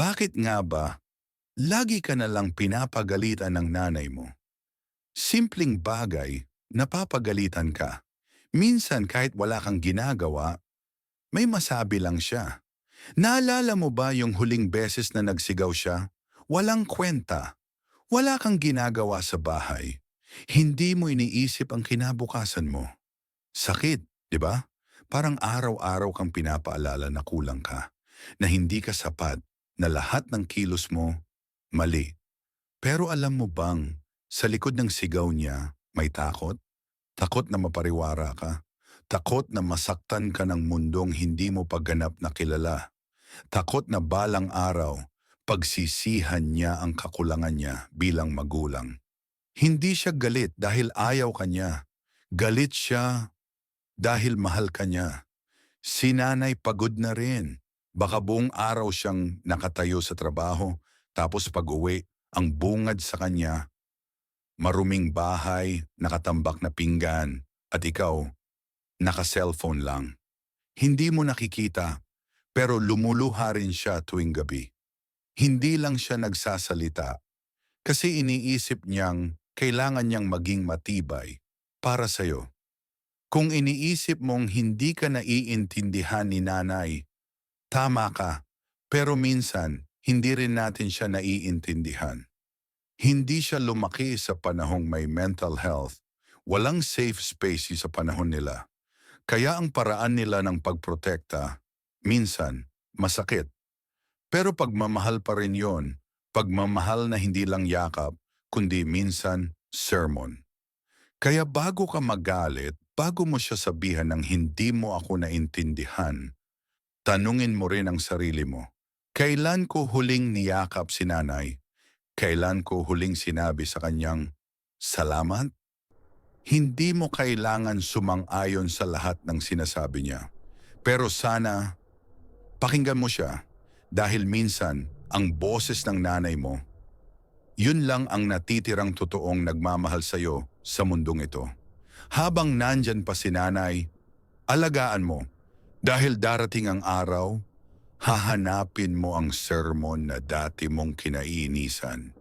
Bakit nga ba lagi ka na lang pinapagalitan ng nanay mo? Simpleng bagay, napapagalitan ka. Minsan kahit wala kang ginagawa, may masabi lang siya. Naalala mo ba yung huling beses na nagsigaw siya? Walang kwenta. Wala kang ginagawa sa bahay. Hindi mo iniisip ang kinabukasan mo. Sakit, di ba? Parang araw-araw kang pinapaalala na kulang ka, na hindi ka sapat, na lahat ng kilos mo mali. Pero alam mo bang, sa likod ng sigaw niya, may takot? Takot na mapariwara ka. Takot na masaktan ka ng mundong hindi mo pagganap na kilala. Takot na balang araw, pagsisihan niya ang kakulangan niya bilang magulang. Hindi siya galit dahil ayaw ka niya. Galit siya dahil mahal ka niya. Si pagod na rin. Baka buong araw siyang nakatayo sa trabaho, tapos pag-uwi, ang bungad sa kanya, maruming bahay, nakatambak na pinggan, at ikaw, naka-cellphone lang. Hindi mo nakikita, pero lumuluha rin siya tuwing gabi. Hindi lang siya nagsasalita, kasi iniisip niyang kailangan niyang maging matibay para sa'yo. Kung iniisip mong hindi ka naiintindihan ni nanay, tama ka, pero minsan hindi rin natin siya naiintindihan. Hindi siya lumaki sa panahong may mental health. Walang safe space sa panahon nila. Kaya ang paraan nila ng pagprotekta, minsan, masakit. Pero pagmamahal pa rin yon, pagmamahal na hindi lang yakap, kundi minsan sermon. Kaya bago ka magalit, bago mo siya sabihan ng hindi mo ako naintindihan, tanungin mo rin ang sarili mo, kailan ko huling niyakap si nanay? Kailan ko huling sinabi sa kanyang, salamat? Hindi mo kailangan sumang-ayon sa lahat ng sinasabi niya. Pero sana, pakinggan mo siya dahil minsan ang boses ng nanay mo, yun lang ang natitirang totoong nagmamahal sa'yo sa mundong ito. Habang nandyan pa si nanay, alagaan mo dahil darating ang araw, hahanapin mo ang sermon na dati mong kinaiinisan.